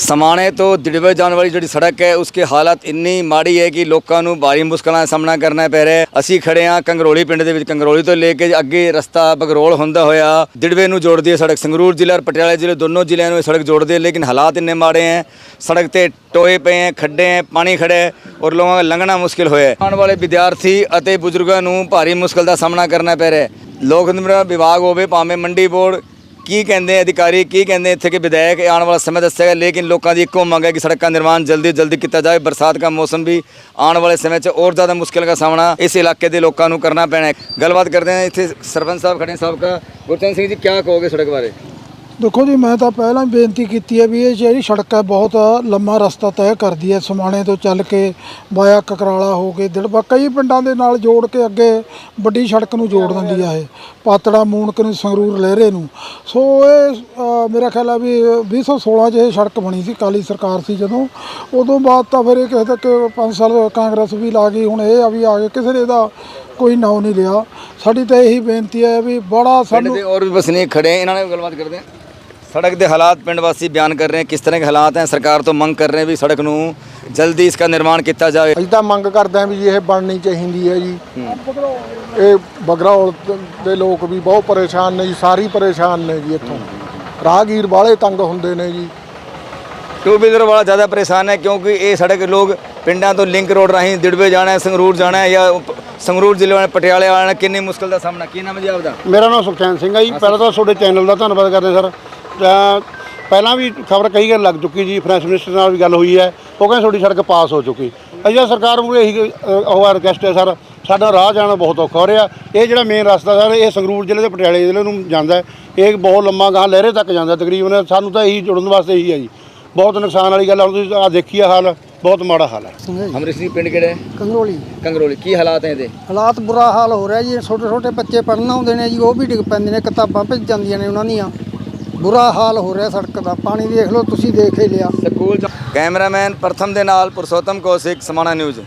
ਸਮਾਣੇ ਤੋਂ ਦਿੜਵੇ ਜਾਣ ਵਾਲੀ ਜਿਹੜੀ ਸੜਕ ਹੈ, ਉਸਕੇ ਹਾਲਤ ਇੰਨੀ ਮਾੜੀ ਹੈ ਕਿ ਲੋਕਾਂ ਨੂੰ ਭਾਰੀ ਮੁਸ਼ਕਲਾਂ ਦਾ ਸਾਹਮਣਾ ਕਰਨਾ ਪੈ ਰਿਹਾ ਹੈ। ਅਸੀਂ ਖੜੇ ਹਾਂ ਕੰਗਰੋਲੀ ਪਿੰਡ ਦੇ ਵਿੱਚ। ਕੰਗਰੋਲੀ ਤੋਂ ਲੈ ਕੇ ਅੱਗੇ ਰਸਤਾ ਬਗਰੋਲ ਹੁੰਦਾ ਹੋਇਆ, ਦਿੜਵੇ ਨੂੰ ਜੋੜਦੀ ਹੈ ਸੜਕ। ਸੰਗਰੂਰ ਜ਼ਿਲ੍ਹਾ ਔਰ ਪਟਿਆਲਾ ਜ਼ਿਲ੍ਹੇ ਦੋਨੋਂ ਜ਼ਿਲ੍ਹਿਆਂ ਨੂੰ ਇਹ ਸੜਕ ਜੋੜਦੀ ਹੈ, ਲੇਕਿਨ ਹਾਲਾਤ ਇੰਨੇ ਮਾੜੇ ਹੈ। ਸੜਕ ਤੇ ਟੋਏ ਪਏ ਹੈ, ਖੱਡੇ ਹੈ, ਪਾਣੀ ਖੜਾ ਹੈ ਔਰ ਲੋਕਾਂ ਦਾ ਲੰਘਣਾ ਮੁਸ਼ਕਿਲ ਹੋਇਆ ਹੈ। ਆਉਣ ਵਾਲੇ ਵਿਦਿਆਰਥੀ ਅਤੇ ਬਜ਼ੁਰਗਾਂ ਨੂੰ ਭਾਰੀ ਮੁਸ਼ਕਲ ਦਾ ਸਾਹਮਣਾ ਕਰਨਾ ਪੈ ਰਿਹਾ ਹੈ। ਲੋਕ ਨਿਰਮਾਣ ਵਿਭਾਗ ਹੋਵੇ, ਭਾਵੇਂ ਮੰਡੀ ਬੋਰਡ ਕੀ ਕਹਿੰਦੇ ਅਧਿਕਾਰੀ? ਕੀ ਕਹਿੰਦੇ ਇੱਥੇ ਕਿ ਵਿਧਾਇਕ ਆਉਣ ਵਾਲਾ ਸਮੇਂ ਦੱਸੇਗਾ ਲੇਕਿਨ ਲੋਕਾਂ ਦੀ ਇੱਕੋ ਮੰਗ ਹੈ ਕਿ ਸੜਕਾਂ ਨਿਰਮਾਣ ਜਲਦੀ ਜਲਦੀ ਕੀਤਾ ਜਾਵੇ। ਬਰਸਾਤ ਦਾ ਮੌਸਮ ਵੀ ਆਉਣ ਵਾਲੇ ਸਮੇਂ 'ਚ ਹੋਰ ਜ਼ਿਆਦਾ ਮੁਸ਼ਕਿਲ ਦਾ ਸਾਹਮਣਾ ਇਸ ਇਲਾਕੇ ਦੇ ਲੋਕਾਂ ਨੂੰ ਕਰਨਾ ਪੈਣਾ ਹੈ। ਗੱਲਬਾਤ ਕਰਦੇ ਹਾਂ ਇੱਥੇ ਸਰਪੰਚ ਸਾਹਿਬ ਖੜੇ ਸਾਹਿਬ ਦਾ ਗੁਰਚਰਨ ਸਿੰਘ ਜੀ ਕੀ ਕਹੋਗੇ ਸੜਕ ਬਾਰੇ? ਦੇਖੋ ਜੀ ਮੈਂ ਤਾਂ ਪਹਿਲਾਂ ਹੀ ਬੇਨਤੀ ਕੀਤੀ ਹੈ ਵੀ ਇਹ ਜਿਹੜੀ ਸੜਕ ਹੈ ਬਹੁਤ ਲੰਮਾ ਰਸਤਾ ਤੈਅ ਕਰਦੀ ਹੈ। ਸਮਾਣੇ ਤੋਂ ਚੱਲ ਕੇ ਵਾਇਆ ਕਕਰਾਲਾ ਹੋ ਕੇ ਦਿੜਬਾ ਕਈ ਪਿੰਡਾਂ ਦੇ ਨਾਲ ਜੋੜ ਕੇ ਅੱਗੇ ਵੱਡੀ ਸੜਕ ਨੂੰ ਜੋੜ ਦਿੰਦੀ ਆ ਇਹ। ਪਾਤੜਾ ਮੂਣਕ ਨੂੰ ਸੰਗਰੂਰ ਲਹਿਰੇ ਨੂੰ। ਸੋ ਇਹ ਮੇਰਾ ਖਿਆਲ ਹੈ ਵੀ 2016 'ਚ ਇਹ ਸੜਕ ਬਣੀ ਸੀ ਕਾਲੀ ਸਰਕਾਰ ਸੀ ਜਦੋਂ। ਉਦੋਂ ਬਾਅਦ ਤਾਂ ਫਿਰ ਇਹ ਕਿਸੇ ਤੱਕ 5 ਸਾਲ ਕਾਂਗਰਸ ਵੀ ਲਾ ਗਈ ਹੁਣ ਇਹ ਆ ਵੀ ਆ ਗਏ ਕਿਸੇ ਨੇ ਇਹਦਾ ਕੋਈ ਨਾਉ ਨਹੀਂ ਲਿਆ। ਸਾਡੀ ਤਾਂ ਇਹੀ ਬੇਨਤੀ ਹੈ ਵੀ ਬੜਾ ਹੋਰ ਵੀ ਵਸਨੀਕ ਖੜੇ ਹੈ ਇਹਨਾਂ ਨਾਲ ਵੀ ਗੱਲਬਾਤ ਕਰਦੇ ਹਾਂ ਸੜਕ ਦੇ ਹਾਲਾਤ ਪਿੰਡ ਵਾਸੀ ਬਿਆਨ ਕਰ ਰਹੇ ਹੈ ਕਿਸ ਤਰ੍ਹਾਂ ਦੇ ਹਾਲਾਤ ਹੈ ਸਰਕਾਰ ਤੋਂ ਮੰਗ ਕਰ ਰਹੇ ਵੀ ਸੜਕ ਨੂੰ ਜਲਦੀ ਇਸका ਨਿਰਮਾਣ ਕੀਤਾ ਜਾਵੇ। ਅਸੀਂ ਤਾਂ ਮੰਗ ਕਰਦੇ ਹਾਂ ਵੀ ਜੀ ਇਹ ਬਣਨੀ ਚਾਹੀਦੀ ਹੈ ਜੀ। ਇਹ ਬਗਰੌਲ ਦੇ ਲੋਕ ਵੀ ਬਹੁਤ ਪਰੇਸ਼ਾਨ ਨੇ ਜੀ ਸਾਰੀ ਪਰੇਸ਼ਾਨ ਨੇ ਜੀ ਇੱਥੋਂ। ਰਾਹਗੀਰ ਵਾਲੇ ਤੰਗ ਹੁੰਦੇ ਨੇ ਜੀ। ਟੂ ਵੀਲਰ ਵਾਲਾ ਜ਼ਿਆਦਾ ਪਰੇਸ਼ਾਨ ਹੈ ਕਿਉਂਕਿ ਇਹ ਸੜਕ ਲੋਕ ਪਿੰਡਾਂ ਤੋਂ ਲਿੰਕ ਰੋਡ ਰਾਹੀਂ ਦਿੜਵੇ ਜਾਣਾ ਹੈ ਸੰਗਰੂਰ ਜਾਣਾ ਹੈ ਜਾਂ ਸੰਗਰੂਰ ਜ਼ਿਲ੍ਹੇ ਵਾਲੇ ਪਟਿਆਲੇ ਵਾਲਿਆਂ ਨੇ ਕਿੰਨੀ ਮੁਸ਼ਕਲ ਦਾ ਸਾਹਮਣਾ? ਕੀ ਨਾਮ ਹੈ ਜੀ ਆਪਦਾ? ਮੇਰਾ ਨਾਮ ਸੁਖਚੈਨ ਸਿੰਘ ਹੈ ਜੀ। ਪਹਿਲਾਂ ਤਾਂ ਤੁਹਾਡੇ ਚੈਨਲ ਦਾ ਧੰਨਵਾਦ ਕਰਦੇ ਸਰ। ਪਹਿਲਾਂ ਵੀ ਖਬਰ ਕਈ ਗੱਲ ਲੱਗ ਚੁੱਕੀ ਜੀ ਫਾਈਨੈਂਸ ਮਿਨਿਸਟਰ ਨਾਲ ਵੀ ਗੱਲ ਹੋਈ ਹੈ ਉਹ ਕਹਿੰਦੇ ਤੁਹਾਡੀ ਸੜਕ ਪਾਸ ਹੋ ਚੁੱਕੀ। ਤਾਂ ਸਰਕਾਰ ਨੂੰ ਇਹੀ ਉਹ ਰਿਕਵੈਸਟ ਹੈ ਸਰ ਸਾਡਾ ਰਾਹ ਜਾਣਾ ਬਹੁਤ ਔਖਾ ਹੋ ਰਿਹਾ। ਇਹ ਜਿਹੜਾ ਮੇਨ ਰਸਤਾ ਸਰ ਇਹ ਸੰਗਰੂਰ ਜ਼ਿਲ੍ਹੇ ਤੇ ਪਟਿਆਲੇ ਜ਼ਿਲ੍ਹੇ ਨੂੰ ਜਾਂਦਾ ਹੈ। ਇਹ ਬਹੁਤ ਲੰਮਾ ਗਾਂ ਲਹਿਰੇ ਤੱਕ ਜਾਂਦਾ ਤਕਰੀਬਨ ਸਾਨੂੰ ਤਾਂ ਇਹੀ ਜੁੜਨ ਵਾਸਤੇ ਇਹੀ ਹੈ ਜੀ। ਬਹੁਤ ਨੁਕਸਾਨ ਵਾਲੀ ਗੱਲ ਆ ਹੁਣ ਤੁਸੀਂ ਆ ਦੇਖੀਏ ਹਾਲ ਬਹੁਤ ਮਾੜਾ ਹਾਲ ਹੈ। ਅਮਰਿਤ ਸਿੰਘ ਪਿੰਡ ਕਿਹੜਾ ਹੈ? ਕੰਗਰੋਲੀ। ਕੰਗਰੋਲੀ ਕੀ ਹਾਲਾਤ ਹੈ ਇਹਦੇ? ਹਾਲਾਤ ਬੁਰਾ ਹਾਲ ਹੋ ਰਿਹਾ ਜੀ ਛੋਟੇ ਛੋਟੇ ਬੱਚੇ ਪੜ੍ਹਨ ਆਉਂਦੇ ਨੇ ਜੀ ਉਹ ਵੀ ਡਿੱਗ ਪੈਂਦੇ ਨੇ ਕਿਤਾਬਾਂ ਭਿੱਜ ਜਾਂਦੀਆਂ ਨੇ ਉਹਨਾਂ ਦੀਆਂ। ਬੁਰਾ ਹਾਲ ਹੋ ਰਿਹਾ ਸੜਕ ਦਾ, ਪਾਣੀ ਦੇਖ ਲਓ, ਤੁਸੀਂ ਦੇਖ ਹੀ ਲਿਆ। ਸਕੂਲ ਕੈਮਰਾਮੈਨ ਪ੍ਰਥਮ ਦੇ ਨਾਲ ਪੁਰਸ਼ੋਤਮ ਕੌਸ਼ਿਕ, ਸਮਾਣਾ ਨਿਊਜ਼।